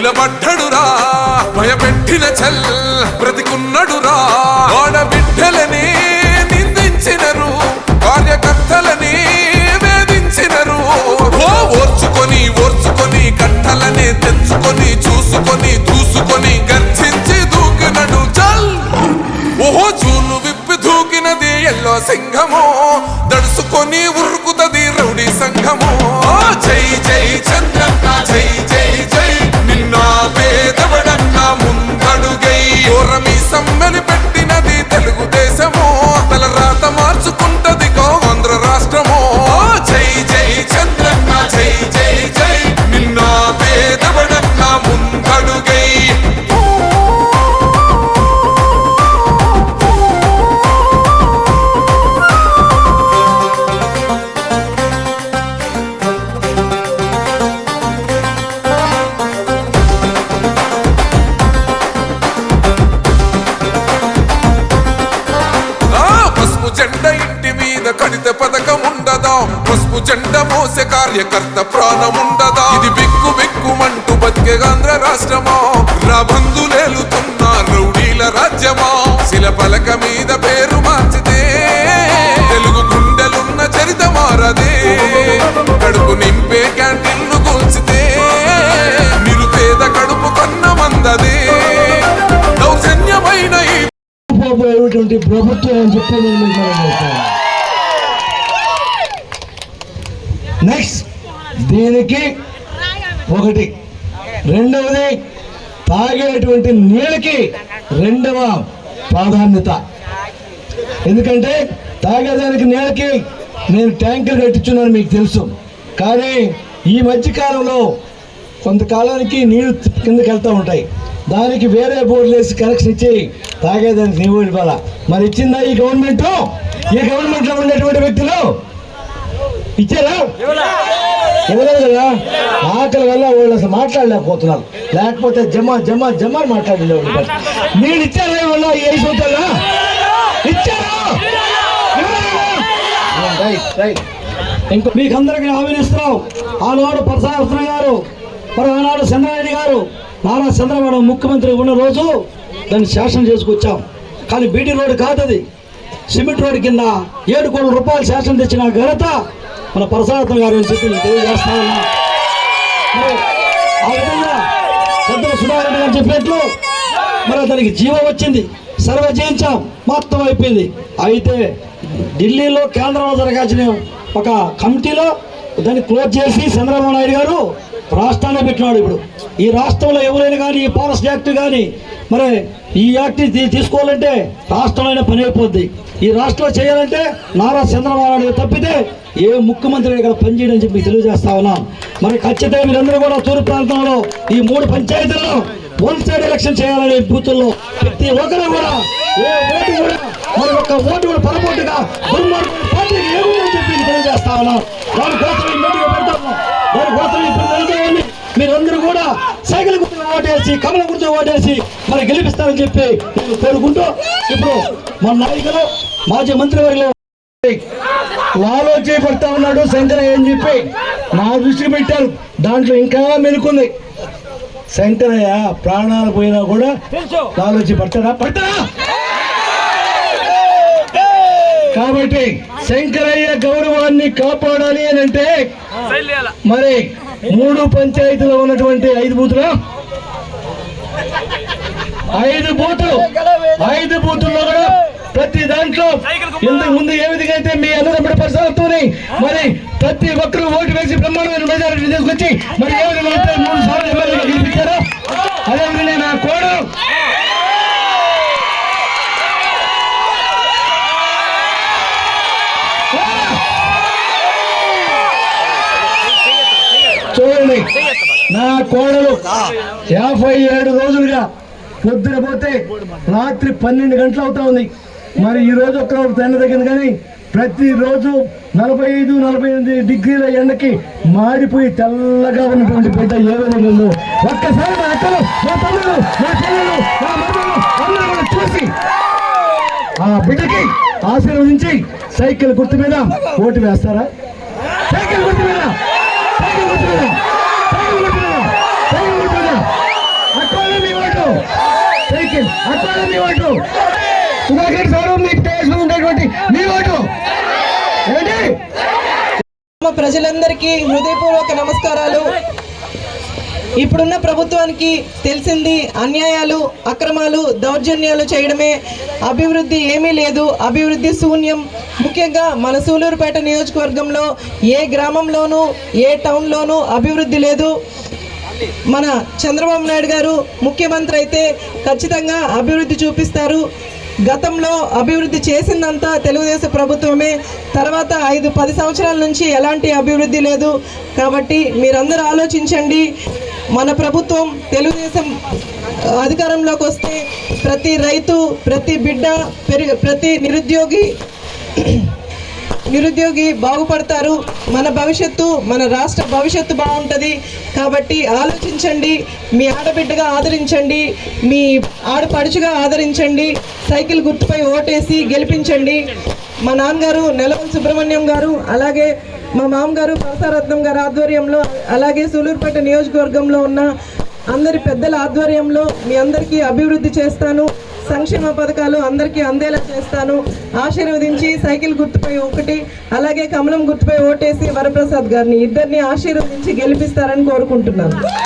నిలబడ్డడురా భయపెట్టిన చల్ బ్రతికున్నడురా. పసుపు జెండ మోసే కార్యకర్త ప్రాణం ఉండదా ఇది బిక్కు బిక్కుమంటూ బతికే ఆంధ్ర రాష్ట్రమా? రాబందులేలుతున్న రౌడీల రాజ్యమా? శిల పలక మీద పేరు మార్చితే తెలుగు గుండెలున్న చరిత మారదే. కడుపు నింపే క్యాంటీన్లు కూల్చితే నిరుపేద కడుపు కన్న మందదే. దౌర్జన్యమైన ప్రభుత్వం అని చెప్పి నేను మీకు మనం చేస్తాను నెక్స్ట్ దీనికి ఒకటి. రెండవది తాగేటువంటి నీళ్ళకి రెండవ ప్రాధాన్యత. ఎందుకంటే తాగేదానికి నీళ్ళకి నేను ట్యాంకర్ కట్టించున్నాను మీకు తెలుసు. కానీ ఈ మధ్యకాలంలో కొంతకాలానికి నీళ్ళు కిందకి వెళ్తూ ఉంటాయి. దానికి వేరే బోర్డులు వేసి కనెక్షన్ ఇచ్చి తాగేదానికి నీవు ఇవ్వాలా? మరి ఇచ్చిందా ఈ గవర్నమెంట్? ఈ గవర్నమెంట్లో ఉండేటువంటి వ్యక్తులు ఇచ్చారా? ఇవ్వలేదు కదా? ఆకలి వల్ల వాళ్ళు అసలు మాట్లాడలేకపోతున్నారు. లేకపోతే జమ జమ జమ అని మాట్లాడలేవాళ్ళు నీళ్ళు ఇచ్చారా ఇచ్చారా? ఇవ్వలేదా? Right right. ఇంకో మీకు అందరికీ ఆహ్వానిస్తున్నాం ఆనాడు ప్రసాద్ గారు మరి ఆనాడు చంద్రబాబు గారు నారా చంద్రబాబు ముఖ్యమంత్రి ఉన్న రోజు దాన్ని శాసనం చేసుకొచ్చాం. కానీ బీటీ రోడ్డు కాదు అది సిమెంట్ రోడ్డు కింద ఏడు కోట్ల రూపాయలు శాసనం తెచ్చిన ఘనత మన ప్రసాద్ గారు అని చెప్పి నేను తెలియజేస్తా ఉన్నా. మరి ఆ విధంగా పెద్దల సుధాకర్ గారు చెప్పినట్లు మరి దానికి జీవం వచ్చింది. సర్వ జయించాం. మొత్తం అయిపోయింది. అయితే ఢిల్లీలో కేంద్రంలో జరగాల్సిన ఒక కమిటీలో దాన్ని క్లోజ్ చేసి చంద్రబాబు నాయుడు గారు రాష్ట్రాన్ని పెట్టినాడు ఇప్పుడు. ఈ రాష్ట్రంలో ఎవరైనా కానీ ఈ ఫారెస్ట్ యాక్ట్ కానీ మరి ఈ యాక్ట్ తీసుకోవాలంటే రాష్ట్రంలో పని అయిపోద్ది. ఈ రాష్ట్రంలో చేయాలంటే నారా చంద్రబాబు నాయుడు తప్పితే ఏ ముఖ్యమంత్రి ఇక్కడ పనిచేయడం చెప్పి తెలియజేస్తా ఉన్నాం. మరి ఖచ్చితంగా మీరందరూ కూడా తూర్పు ప్రాంతంలో ఈ మూడు పంచాయతీల్లో వన్ సైడ్ ఎలక్షన్ చేయాలనే బూతుల్లో ప్రతి ఒక్కరు కూడా ఏ ఓటు కూడా మరి ఒక్క ఓటు కూడా పొరపాటుగా దుర్మార్గం పార్టీకి చెప్పి తెలియజేస్తా ఉన్నాం దానికోసం ఈ మీటింగ్ పెడతాము దానికోసం ఇప్పుడు జరుగుతుంది మీరందరూ కూడా సైకిల్ గుర్తు ఓటేసి కమల గుర్తు ఓటేసి మరి గెలిపిస్తారని చెప్పి నేను కోరుకుంటూ ఇప్పుడు మన నాయకులు మాజీ మంత్రివర్యులు లాలోచి పడతా ఉన్నాడు శంకరయ్య అని చెప్పి నా దృష్టికి పెట్టారు. దాంట్లో ఇంకా మెరుకుంది. శంకరయ్య ప్రాణాలు పోయినా కూడా లాలోచి పడతాడా పడతాడా? కాబట్టి శంకరయ్య గౌరవాన్ని కాపాడాలి అని అంటే మరి మూడు పంచాయతీలో ఉన్నటువంటి ఐదు బూతులు ఐదు బూతులు ఐదు బూతుల్లో కూడా ప్రతి దాంట్లో ఇంత ముందు ఏ విధంగా అయితే మీ అందరూ పరిసరాలతోనే మరి ప్రతి ఒక్కరు ఓటు వేసి బ్రహ్మాండమైన మెజారిటీ తీసుకొచ్చి మరి ఏ విధంగా మూడు సార్లు ఎమ్మెల్యేగా గెలిపించారో అదేవిధంగా నా కోడు చూడండి నా కోడలు యాభై ఏడు రోజులుగా పొద్దున పోతే రాత్రి పన్నెండు గంటలు అవుతా ఉంది. మరి ఈ రోజు ఒక్క తండ్రి దగ్గర కానీ ప్రతిరోజు నలభై ఐదు నలభై ఎనిమిది డిగ్రీల ఎండకి మాడిపోయి తెల్లగా ఉన్నటువంటి బిడ్డ ఏదో లేదు ఒక్కసారి మా అక్కలు మా తమ్ముడు మా చెల్లెలు మా మమ్మల్ని అందరూ చూసి ఆ బిడ్డకి ఆశీర్వదించి సైకిల్ గుర్తు మీద ఓటు వేస్తారా? సుధాకర్ సార్ మీకు తెలుసు ఉండేటువంటి మీ ఓటు. ఏంటి? ప్రజలందరికీ హృదయపూర్వక నమస్కారాలు. ఇప్పుడున్న ప్రభుత్వానికి తెలిసింది అన్యాయాలు అక్రమాలు దౌర్జన్యాలు చేయడమే. అభివృద్ధి ఏమీ లేదు. అభివృద్ధి శూన్యం. ముఖ్యంగా మన సూలూరుపేట నియోజకవర్గంలో ఏ గ్రామంలోనూ ఏ టౌన్లోనూ అభివృద్ధి లేదు. మన చంద్రబాబు నాయుడు గారు ముఖ్యమంత్రి అయితే ఖచ్చితంగా అభివృద్ధి చూపిస్తారు. గతంలో అభివృద్ధి చేసిందంతా తెలుగుదేశం ప్రభుత్వమే. తర్వాత ఐదు పది సంవత్సరాల నుంచి ఎలాంటి అభివృద్ధి లేదు. కాబట్టి మీరందరూ ఆలోచించండి. మన ప్రభుత్వం తెలుగుదేశం అధికారంలోకి వస్తే ప్రతి రైతు ప్రతి బిడ్డ ప్రతి నిరుద్యోగి నిరుద్యోగి బాగుపడతారు. మన భవిష్యత్తు మన రాష్ట్ర భవిష్యత్తు బాగుంటుంది. కాబట్టి ఆలోచించండి. మీ ఆడబిడ్డగా ఆదరించండి. మీ ఆడపడుచుగా ఆదరించండి. సైకిల్ గుర్తుపై ఓటేసి గెలిపించండి. మా నాన్నగారు నెలవల్ సుబ్రహ్మణ్యం గారు అలాగే మా మామగారు పరసారత్నం గారి ఆధ్వర్యంలో అలాగే సూలూరుపేట నియోజకవర్గంలో ఉన్న అందరి పెద్దల ఆధ్వర్యంలో మీ అందరికీ అభివృద్ధి చేస్తాను. సంక్షేమ పథకాలు అందరికీ అందేలా చేస్తాను. ఆశీర్వదించి సైకిల్ గుర్తుపై ఒకటి అలాగే కమలం గుర్తుపై ఓటేసి వరప్రసాద్ గారిని ఇద్దరిని ఆశీర్వదించి గెలిపిస్తారని కోరుకుంటున్నాను.